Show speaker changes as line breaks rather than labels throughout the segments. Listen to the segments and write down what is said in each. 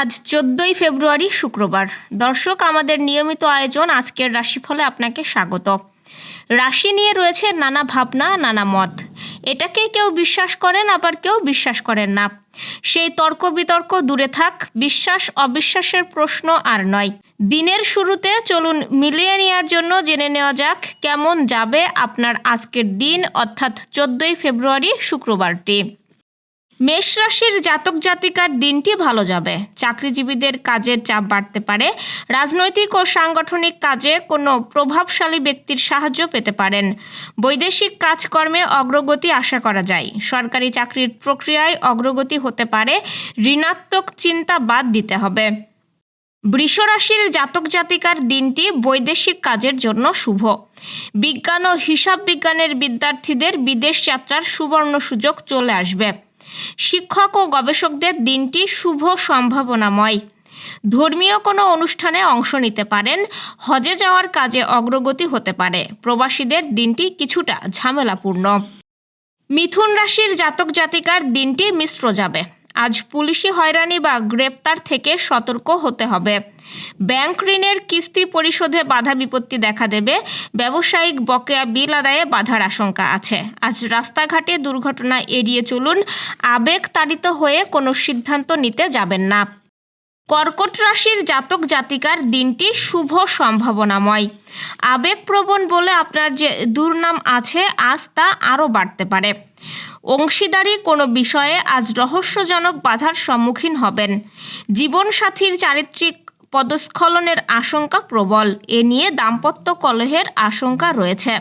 আজ চোদ্দই ফেব্রুয়ারি শুক্রবার। দর্শক, আমাদের নিয়মিত আয়োজন আজকের রাশিফলে আপনাকে স্বাগত। রাশি নিয়ে রয়েছে নানা ভাবনা, নানা মত। এটাকে কেউ বিশ্বাস করেন, আবার কেউ বিশ্বাস করেন না। সেই তর্ক বিতর্ক দূরে থাক, বিশ্বাস অবিশ্বাসের প্রশ্ন আর নয়। দিনের শুরুতে চলুন মিলিয়ে নেওয়ার জন্য জেনে নেওয়া যাক, কেমন যাবে আপনার আজকের দিন, অর্থাৎ চোদ্দই ফেব্রুয়ারি শুক্রবারটি। মেষ রাশির জাতক জাতিকার দিনটি ভালো যাবে। চাকরিজীবীদের কাজের চাপ বাড়তে পারে। রাজনৈতিক ও সাংগঠনিক কাজে কোনো প্রভাবশালী ব্যক্তির সাহায্য পেতে পারেন। বৈদেশিক কাজকর্মে অগ্রগতি আশা করা যায়। সরকারি চাকরির প্রক্রিয়ায় অগ্রগতি হতে পারে। ঋণাত্মক চিন্তা বাদ দিতে হবে। বৃষরাশির জাতক জাতিকার দিনটি বৈদেশিক কাজের জন্য শুভ। বিজ্ঞান ও হিসাব বিজ্ঞানের বিদ্যার্থীদের বিদেশ যাত্রার সুবর্ণ সুযোগ চলে আসবে। শিক্ষক ও গবেষকদের দিনটি শুভ সম্ভাবনাময়। ধর্মীয় কোনো অনুষ্ঠানে অংশ নিতে পারেন, হজে যাওয়ার কাজে অগ্রগতি হতে পারে। প্রবাসীদের দিনটি কিছুটা ঝামেলাপূর্ণ। মিথুন রাশির জাতক জাতিকার দিনটি মিশ্র যাবে। আজ পুলিশি হয়রানি বা গ্রেপ্তার থেকে সতর্ক হতে হবে। ব্যাংক ঋণের কিস্তি পরিশোধে বাধা বিপত্তি দেখা দেবে। ব্যবসায়িক বকেয়া বিল আদায়ে বাধার আশঙ্কা আছে। আজ রাস্তাঘাটে দুর্ঘটনা এড়িয়ে চলুন। আবেগ তাড়িত হয়ে কোনো সিদ্ধান্ত নিতে যাবেন না। কর্কট রাশির জাতক জাতিকার দিনটি শুভ সম্ভাবনাময়। আবেগপ্রবণ বলে আপনার যে দুর্নাম আছে, আজ তা আরও বাড়তে পারে। অংশীদারি কোনো বিষয়ে আজ রহস্যজনক বাধার সম্মুখীন হবেন। জীবনসাথীর চারিত্রিক পদস্খলনের আশঙ্কা প্রবল। এ নিয়ে দাম্পত্য কলহের আশঙ্কা রয়েছে।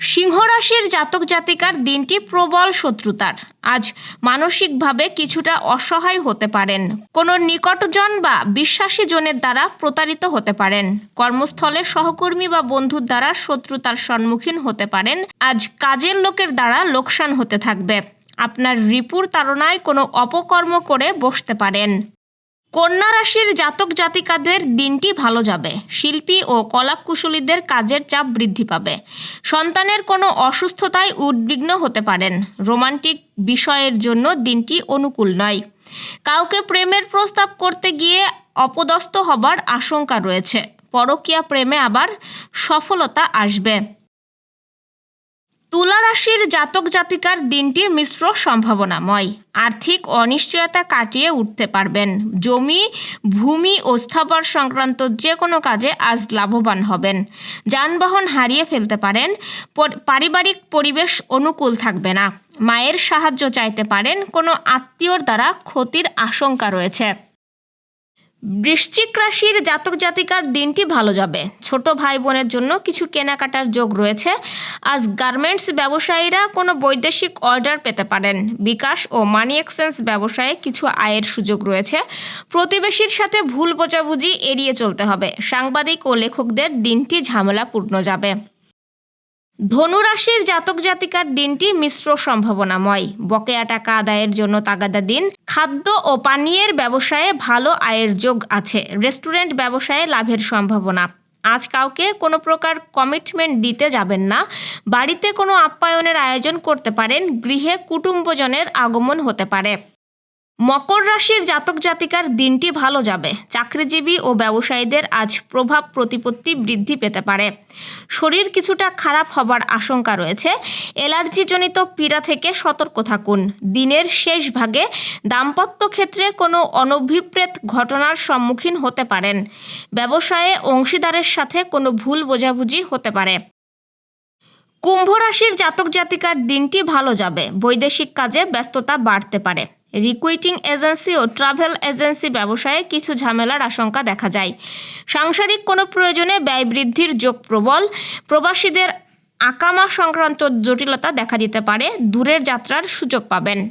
সিংহ রাশির জাতক জাতিকার দিনটি প্রবল শত্রুতার। আজ মানসিকভাবে কিছুটা অসহায় হতে পারেন। কোনো নিকটজন বা বিশ্বাসী জনের দ্বারা প্রতারিত হতে পারেন। কর্মস্থলে সহকর্মী বা বন্ধুর দ্বারা শত্রুতার সম্মুখীন হতে পারেন। আজ কাজের লোকের দ্বারা লোকসান হতে থাকবে। আপনার রিপুর তাড়নায় কোনো অপকর্ম করে বসতে পারেন। কন্যা রাশির জাতক জাতিকাদের দিনটি ভালো যাবে। শিল্পী ও কলাকুশলীদের কাজের চাপ বৃদ্ধি পাবে। সন্তানের কোনো অসুস্থতায় উদ্বিগ্ন হতে পারেন। রোমান্টিক বিষয়ের জন্য দিনটি অনুকূল নয়। কাউকে প্রেমের প্রস্তাব করতে গিয়ে অপদস্থ হবার আশঙ্কা রয়েছে। পরকীয়া প্রেমে আবার সফলতা আসবে। তুলা রাশির জাতক জাতিকার দিনটি মিশ্র সম্ভাবনাময়। আর্থিক অনিশ্চয়তা কাটিয়ে উঠতে পারবেন। জমি, ভূমি ও স্থাবর সংক্রান্ত যে কোনো কাজে আজ লাভবান হবেন। যানবাহন হারিয়ে ফেলতে পারেন। পারিবারিক পরিবেশ অনুকূল থাকবে না। মায়ের সাহায্য চাইতে পারেন। কোনো আত্মীয়র দ্বারা ক্ষতির আশঙ্কা রয়েছে। বৃশ্চিক রাশির জাতক জাতিকার দিনটি ভালো যাবে। ছোট ভাই বোনের জন্য কিছু কেনাকাটার যোগ রয়েছে। আজ গার্মেন্টস ব্যবসায়ীরা কোনো বৈদেশিক অর্ডার পেতে পারেন। বিকাশ ও মানি এক্সচেঞ্জ ব্যবসায়ে কিছু আয়ের সুযোগ রয়েছে। প্রতিবেশীর সাথে ভুল বোঝাবুঝি এড়িয়ে চলতে হবে। সাংবাদিক ও লেখকদের দিনটি ঝামেলাপূর্ণ যাবে। ধনুরাশির জাতক জাতিকার দিনটি মিশ্র সম্ভাবনাময়। বকেয়া টাকা আদায়ের জন্য তাগাদা দিন। খাদ্য ও পানীয়ের ব্যবসায়ে ভালো আয়ের যোগ আছে। রেস্টুরেন্ট ব্যবসায়ে লাভের সম্ভাবনা। আজ কাউকে কোনো প্রকার কমিটমেন্ট দিতে যাবেন না। বাড়িতে কোনো আপ্যায়নের আয়োজন করতে পারেন। গৃহে কুটুম্বজনের আগমন হতে পারে। মকর রাশির জাতক জাতিকার দিনটি ভালো যাবে। চাকরিজীবী ও ব্যবসায়ীদের আজ প্রভাব প্রতিপত্তি বৃদ্ধি পেতে পারে। শরীর কিছুটা খারাপ হবার আশঙ্কা রয়েছে। অ্যালার্জিজনিত পীড়া থেকে সতর্ক থাকুন। দিনের শেষ ভাগে দাম্পত্য ক্ষেত্রে কোনো অনভিপ্রেত ঘটনার সম্মুখীন হতে পারেন। ব্যবসায়ে অংশীদারের সাথে কোনো ভুল বোঝাবুঝি হতে পারে। কুম্ভ রাশির জাতক জাতিকার দিনটি ভালো যাবে। বৈদেশিক কাজে ব্যস্ততা বাড়তে পারে। রিকুইটিং এজেন্সি ও ট্রাভেল এজেন্সি ব্যবসায়ে কিছু ঝামেলার আশঙ্কা দেখা যায়। সাংসারিক কোনো প্রয়োজনে ব্যয় বৃদ্ধির যোগ প্রবল। প্রবাসীদের আকামা সংক্রান্ত জটিলতা দেখা দিতে পারে। দূরের যাত্রার সুযোগ পাবেন।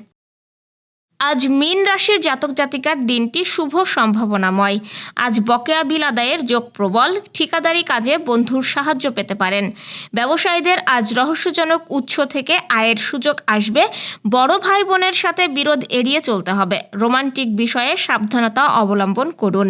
আজ মীন রাশির জাতক জাতিকার দিনটি শুভ সম্ভাবনাময়। আজ বকেয়া বিল আদায়ের যোগ প্রবল, ঠিকাদারি কাজে বন্ধুর সাহায্য পেতে পারেন। ব্যবসায়ীদের আজ রহস্যজনক উৎস থেকে আয়ের সুযোগ আসবে। বড় ভাই বোনের সাথে বিরোধ এড়িয়ে চলতে হবে। রোমান্টিক বিষয়ে সাবধানতা অবলম্বন করুন।